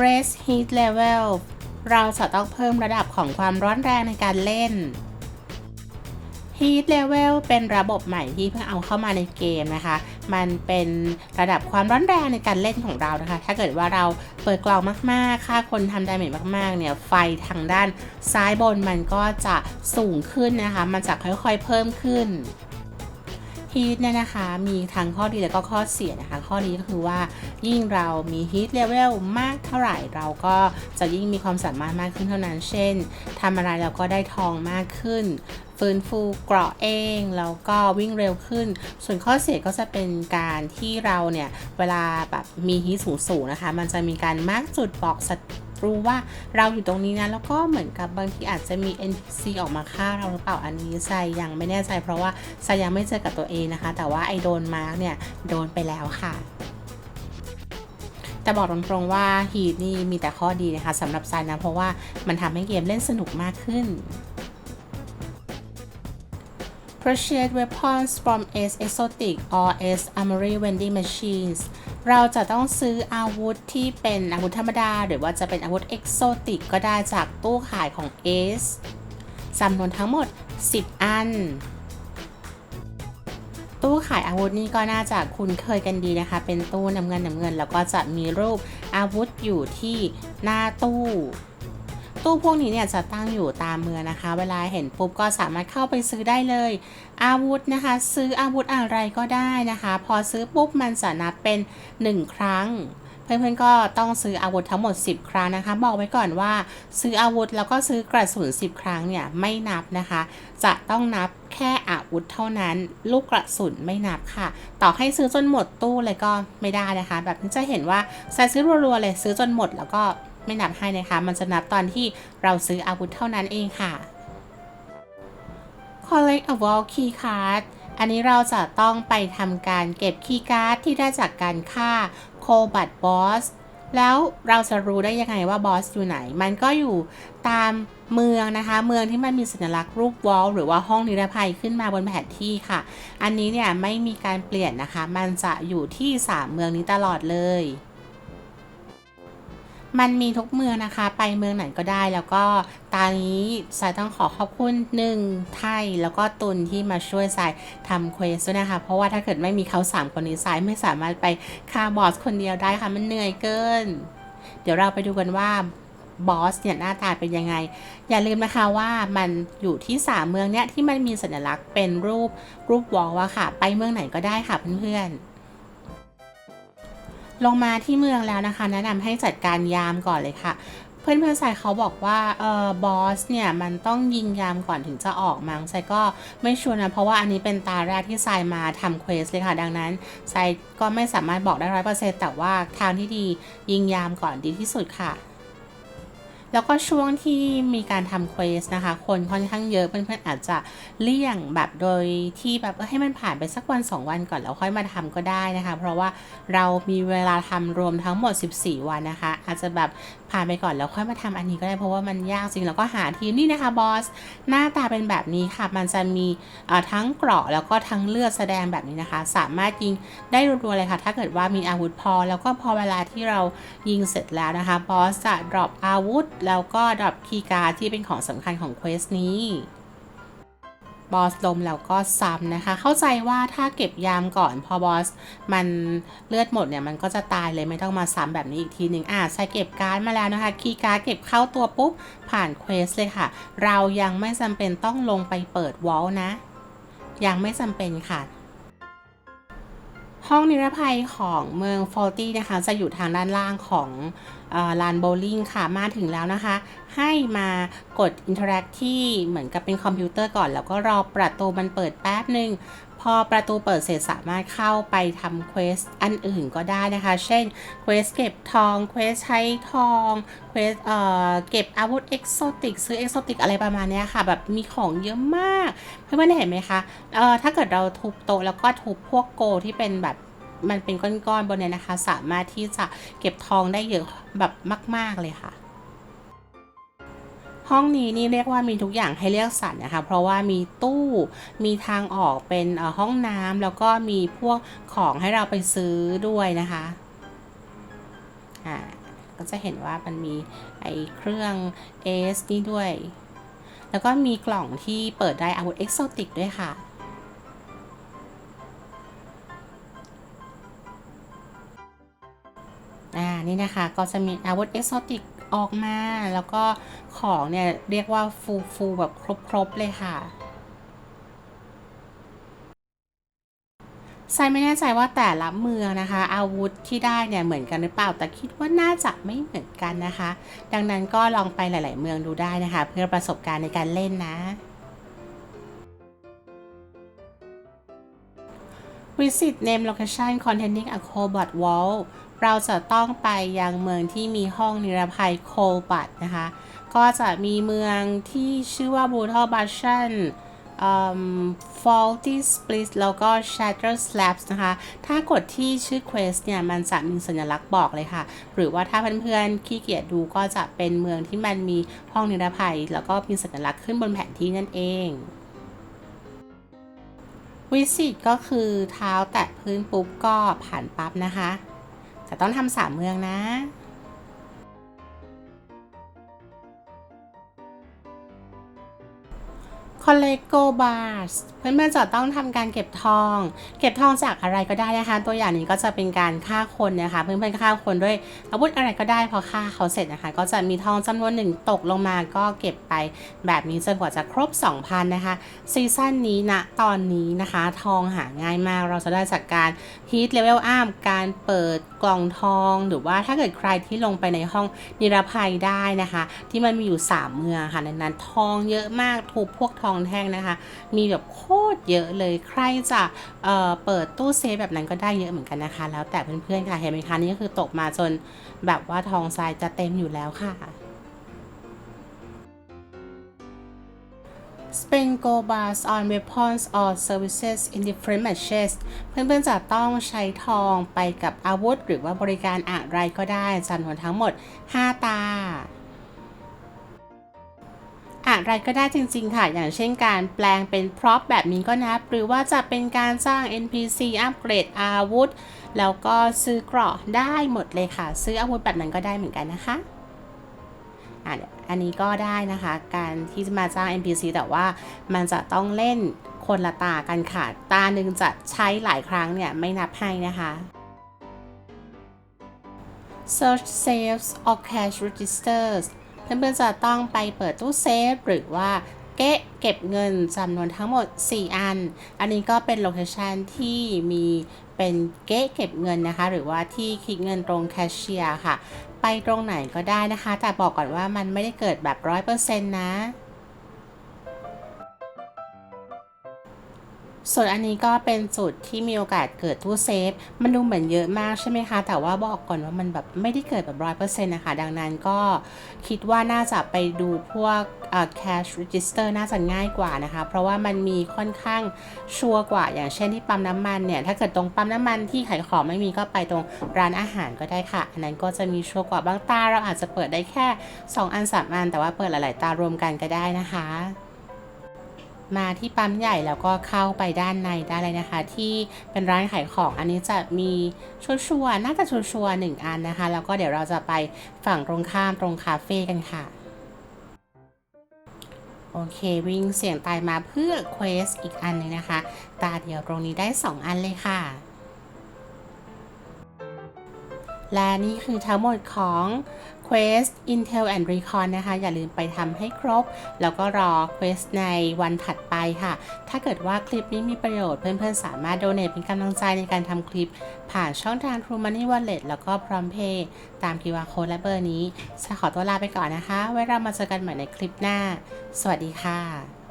raise heat level เราจะต้องเพิ่มระดับของความร้อนแรงในการเล่น Heat Level เป็นระบบใหม่ที่เพิ่งเอาเข้ามาในเกมนะคะ มันเป็นระดับความร้อนแรงในการเล่นของเรานะคะ ถ้าเกิดว่าเราเปิดกล่องมากๆ ค่าคนทำดาเมจมากๆ เนี่ย ไฟทางด้านซ้ายบนมันก็จะสูงขึ้นนะคะ มันจะค่อยๆเพิ่มขึ้น ฮีทเนี่ยนะคะมีทั้งข้อดีและก็ข้อเสียนะคะ ข้อดีก็คือว่ายิ่งเรามีฮีทเลเวลมากเท่าไหร่ เราก็จะยิ่งมีความสามารถมากขึ้นเท่านั้น เช่นทำอะไรเราก็ได้ทองมากขึ้นฟื้นฟูเกราะเองแล้วก็วิ่งเร็วขึ้น ส่วนข้อเสียก็จะเป็นการที่เราเนี่ย เวลาแบบมีฮีทสูงๆนะคะ มันจะมีการมากจุดบอกศัต รู้ว่าเราอยู่ตรงนี้นะ แล้วก็เหมือนกับบางทีอาจจะมี NPC ออกมาฆ่าเราหรือเปล่าอันนี้ไซยังไม่แน่ใจเพราะว่าไซยังไม่เจอกับตัวเองนะคะ แต่ว่าไอโดนมาร์กเนี่ยโดนไปแล้วค่ะแต่บอกตรงๆว่าฮีทนี่มีแต่ข้อดีนะคะสำหรับไซนะ เพราะว่ามันทำให้เกมเล่นสนุกมากขึ้น Purchase weapons from S Exotic or S Armory vending machines เราจะต้องซื้ออาวุธที่เป็นอาวุธธรรมดา หรือว่าจะเป็นอาวุธ Exotic ก็ได้จากตู้ขายของ S จำนวนทั้งหมด 10 อัน ตู้ขายอาวุธนี่ก็น่าจะคุ้นเคยกันดีนะคะ เป็นตู้น้ำเงินน้ำเงิน แล้วก็จะมีรูปอาวุธอยู่ที่หน้าตู้ ตู้พวกนี้เนี่ยจะตั้งอยู่ตามเมืองนะคะ เวลาเห็นปุ๊บก็สามารถเข้าไปซื้อได้เลย อาวุธนะคะ ซื้ออาวุธอะไรก็ได้นะคะ พอซื้อปุ๊บมันจะนับเป็น 1 ครั้งเพื่อนๆก็ต้องซื้ออาวุธทั้งหมด 10 ครั้งนะคะ บอกไว้ก่อนว่าซื้ออาวุธแล้วก็ซื้อกระสุน 10 ครั้งเนี่ยไม่นับนะคะ จะต้องนับแค่อาวุธเท่านั้น ลูกกระสุนไม่นับค่ะ ต่อให้ซื้อจนหมดตู้เลยก็ไม่ได้นะคะ แบบนี้จะเห็นว่าใส่ซื้อรัวๆเลยซื้อจนหมดแล้วก็ ไม่นับให้นะคะ มันจะนับตอนที่เราซื้ออาวุธเท่านั้นเองค่ะ collect a wall key card อันนี้เราจะต้องไปทำการเก็บคีย์การ์ดที่ได้จากการฆ่าโคบัตบอสแล้วเราจะรู้ได้ยังไงว่าบอสอยู่ไหน มันก็อยู่ตามเมืองนะคะ เมืองที่มันมีสัญลักษณ์รูปวอลหรือว่าห้องนิรภัยขึ้นมาบนแผนที่ค่ะ อันนี้เนี่ยไม่มีการเปลี่ยนนะคะ มันจะอยู่ที่ 3 เมืองนี้ตลอดเลย มันมีทุกเมืองนะคะ ไปเมืองไหนก็ได้ แล้วก็ตอนนี้สายต้องขอขอบคุณหนึ่งไทยแล้วก็ตุนที่มาช่วยสายทำเควสด้วยนะคะ เพราะว่าถ้าเกิดไม่มีเขาสามคนนี้สายไม่สามารถไปฆ่าบอสคนเดียวได้ค่ะ มันเหนื่อยเกิน เดี๋ยวเราไปดูกันว่าบอสเนี่ยหน้าตาเป็นยังไง อย่าลืมนะคะว่ามันอยู่ที่สามเมืองเนี้ยที่มันมีสัญลักษณ์เป็นรูปรูปวอลอะค่ะ ไปเมืองไหนก็ได้ค่ะเพื่อนๆ ลงมาที่เมืองแล้วนะคะ แนะนำให้จัดการยามก่อนเลยค่ะ เพื่อนเพื่อนสายเขาบอกว่าเออบอสเนี่ยมันต้องยิงยามก่อนถึงจะออกมั้งไซก็ไม่ชัวร์นะ เพราะว่าอันนี้เป็นตาแรกที่ไซมาทำเควสเลยค่ะ ดังนั้นไซก็ไม่สามารถบอกได้ร้อยเปอร์เซ็นต์แต่ว่าทางที่ดียิงยามก่อนดีที่สุดค่ะ แล้วก็ช่วงที่มีการทำเควสนะคะ คนค่อนข้างเยอะเพื่อนๆอาจจะเลี่ยงแบบโดยที่แบบให้มันผ่านไปสักวัน 2 วันก่อนแล้วค่อยมาทำก็ได้นะคะ เพราะว่าเรามีเวลาทำรวมทั้งหมด 14 วันนะคะ อาจจะแบบผ่านไปก่อนแล้วค่อยมาทำอันนี้ก็ได้เพราะว่ามันยากจริงแล้วก็หาทีมนี่นะคะบอสหน้าตาเป็นแบบนี้ค่ะ มันจะมีทั้งเกราะแล้วก็ทั้งเลือดแสดงแบบนี้นะคะ สามารถยิงได้รัวๆเลยค่ะ ถ้าเกิดว่ามีอาวุธพอ แล้วก็พอเวลาที่เรายิงเสร็จแล้วนะคะบอสจะดรอปอาวุธแล้วก็ดรอปคีย์การ์ดที่เป็นของสำคัญของเควสนี้บอสลมแล้วก็ซ้ำนะคะ เข้าใจว่าถ้าเก็บยามก่อนพอบอสมันเลือดหมดเนี่ยมันก็จะตายเลยไม่ต้องมาซ้ำแบบนี้อีกทีหนึ่งอะใช้เก็บการ์ดมาแล้วนะคะ คีย์การ์ดเก็บเข้าตัวปุ๊บ ผ่านเควสเลยค่ะ เรายังไม่จำเป็นต้องลงไปเปิดวอลนะ ยังไม่จำเป็นค่ะห้องนิรภัยของเมืองฟอลตี้นะคะ จะอยู่ทางด้านล่างของ ลานโบว์ลิ่งค่ะมาถึงแล้วนะคะ ให้มากดอินเทอร์แอคที่เหมือนกับเป็นคอมพิวเตอร์ก่อน แล้วก็รอประตูมันเปิดแป๊บหนึ่งพอประตูเปิดเสร็จสามารถเข้าไปทำเควสอันอื่นก็ได้นะคะ เช่นเควสเก็บทองเควสใช้ทองเควสเอ่อเก็บอาวุธเอกโซติกซื้อเอกโซติกอะไรประมาณนี้ค่ะ แบบมีของเยอะมาก เพื่อนๆเห็นไหมคะเอ่อถ้าเกิดเราทุบโต๊ะแล้วก็ทุบพวกโกที่เป็นแบบ มันเป็นก้อนๆบนเนี้ยนะคะ สามารถที่จะเก็บทองได้เยอะแบบมาก ๆเลยค่ะห้องนี้นี่เรียกว่ามีทุกอย่างให้เลือกสรรนะคะ เพราะว่ามีตู้ มีทางออกเป็นห้องน้ำแล้วก็มีพวกของให้เราไปซื้อด้วยนะคะ อ่า ก็จะเห็นว่ามันมีไอเครื่อง S นี่ด้วย แล้วก็มีกล่องที่เปิดได้อาวุธเอ็กโซติกด้วยค่ะ นี่นะคะ ก็จะมีอาวุธเอ็กโซติกออกมา แล้วก็ของเนี่ย เรียกว่าฟูฟูแบบครบ ๆ เลยค่ะไซไม่แน่ใจว่าแต่ละเมืองนะคะ อาวุธที่ได้เนี่ยเหมือนกันหรือเปล่า แต่คิดว่าน่าจะไม่เหมือนกันนะคะ ดังนั้นก็ลองไปหลาย ๆ เมืองดูได้นะคะ เพื่อประสบการณ์ในการเล่นนะ Visit name location containing a cobalt wall เราจะต้องไปยังเมืองที่มีห้องนิรภัยโคบัตนะคะ ก็จะมีเมืองที่ชื่อว่า Brutal Bastion faulty split แล้วก็ shatter slabs นะคะ ถ้ากดที่ชื่อ quest เนี่ย มันจะมีสัญลักษณ์บอกเลยค่ะ หรือว่าถ้าเพื่อนๆขี้เกียจดูก็จะเป็นเมืองที่มันมีห้องนิรภัย แล้วก็มีสัญลักษณ์ขึ้นบนแผนที่นั่นเองวิสิตก็คือเท้าแตะพื้นปุ๊บก็ผ่านปั๊บนะคะ แต่ต้องทำสามเมืองนะ คอลเลโกบาร์สเพื่อนๆจะต้องทำการเก็บทอง เก็บทองจากอะไรก็ได้นะคะ ตัวอย่างนี้ก็จะเป็นการฆ่าคนนะคะ เพื่อนๆฆ่าคนด้วยอาวุธอะไรก็ได้พอฆ่าเขาเสร็จนะคะ ก็จะมีทองจำนวนหนึ่งตกลงมาก็เก็บไปแบบนี้จนกว่าจะครบ 2,000 นะคะซีซั่นนี้นะตอนนี้นะคะ ทองหาง่ายมากเราจะได้จากการฮีทเลเวลอัพการเปิดกล่องทองหรือว่าถ้าเกิดใครที่ลงไปในห้องนิรภัยได้นะคะ ที่มันมีอยู่ 3 เมืองค่ะในนั้นทองเยอะมากถูกพวกทองแท่งนะคะ มีแบบโคตรเยอะเลยใครจะเเปิดตู้เซฟแบบนั้นก็ได้เยอะเหมือนกันนะคะ แล้วแต่เพื่อนๆค่ะเห็นไหมคะนี่ก็คือตกมาจนแบบว่าทองทรายจะเต็มอยู่แล้วค่ะ Spend gold bars on weapons or services in different matches เพื่อนๆจะต้องใช้ทองไปกับอาวุธ หรือว่าบริการอะไรก็ได้จำนวนทั้งหมด 5 ตา อะไรก็ได้จริง ๆ ค่ะ อย่างเช่นการแปลงเป็นพร็อพแบบนี้ก็นับ หรือว่าจะเป็นการสร้าง NPC อัปเกรดอาวุธ แล้วก็ซื้อเกราะได้หมดเลยค่ะ ซื้ออาวุธแบบนั้นก็ได้เหมือนกันนะคะอันนี้ก็ได้นะคะ การที่จะมาสร้าง NPC แต่ว่ามันจะต้องเล่นคนละตากันค่ะ ตาหนึ่งจะใช้หลายครั้งเนี่ย ไม่นับให้นะคะ Search saves or cash registers เพื่อนๆจะต้องไปเปิดตู้เซฟหรือว่าเก๊เก็บเงินจำนวนทั้งหมด 4 อัน อันนี้ก็เป็นโลเคชันที่มีเป็นเก๊เก็บเงินนะคะ หรือว่าที่คิดเงินตรงแคชเชียร์ค่ะ ไปตรงไหนก็ได้นะคะ แต่บอกก่อนว่ามันไม่ได้เกิดแบบ 100%นะ ส่วนอันนี้ก็เป็นจุดที่มีโอกาสเกิดตู้เซฟ มันดูเหมือนเยอะมากใช่ไหมคะ แต่ว่าบอกก่อนว่ามันแบบไม่ได้เกิดแบบร้อยเปอร์เซ็นต์นะคะ ดังนั้นก็คิดว่าน่าจะไปดูพวก cash register น่าจะง่ายกว่านะคะ เพราะว่ามันมีค่อนข้างชัวร์กว่า อย่างเช่นที่ปั๊มน้ำมันเนี่ย ถ้าเกิดตรงปั๊มน้ำมันที่ขายของไม่มีก็ไปตรงร้านอาหารก็ได้ค่ะ อันนั้นก็จะมีชัวร์กว่าบางตา เราอาจจะเปิดได้แค่ 2 อัน3อัน แต่ว่าเปิดหลาย ๆ ตารวมกันก็ได้นะคะ มาที่ปั๊มใหญ่แล้วก็เข้าไปด้านในได้เลยนะคะ ที่เป็นร้านขายของอันนี้จะมีชัวร์น่าจะชัวร์หนึ่งอันนะคะ แล้วก็เดี๋ยวเราจะไปฝั่งตรงข้ามตรงคาเฟ่กันค่ะโอเค วิ่งเสียงตายมาเพื่อเควสอีกอันนึงนะคะ ตาเดียวตรงนี้ได้ 2 อันเลยค่ะ และนี่คือทั้งหมดของ Quest Intel and Recon นะคะ อย่าลืมไปทำให้ครบ แล้วก็รอ Quest ในวันถัดไปค่ะ ถ้าเกิดว่าคลิปนี้มีประโยชน์เพื่อนๆ สามารถโดเนทเป็นกำลังใจในการทำคลิป ผ่านช่องทาง True Money Wallet แล้วก็ PromptPay ตาม QR Code และเบอร์นี้จะขอตัวลาไปก่อนนะคะ ไว้เรามาเจอกันใหม่ในคลิปหน้า สวัสดีค่ะ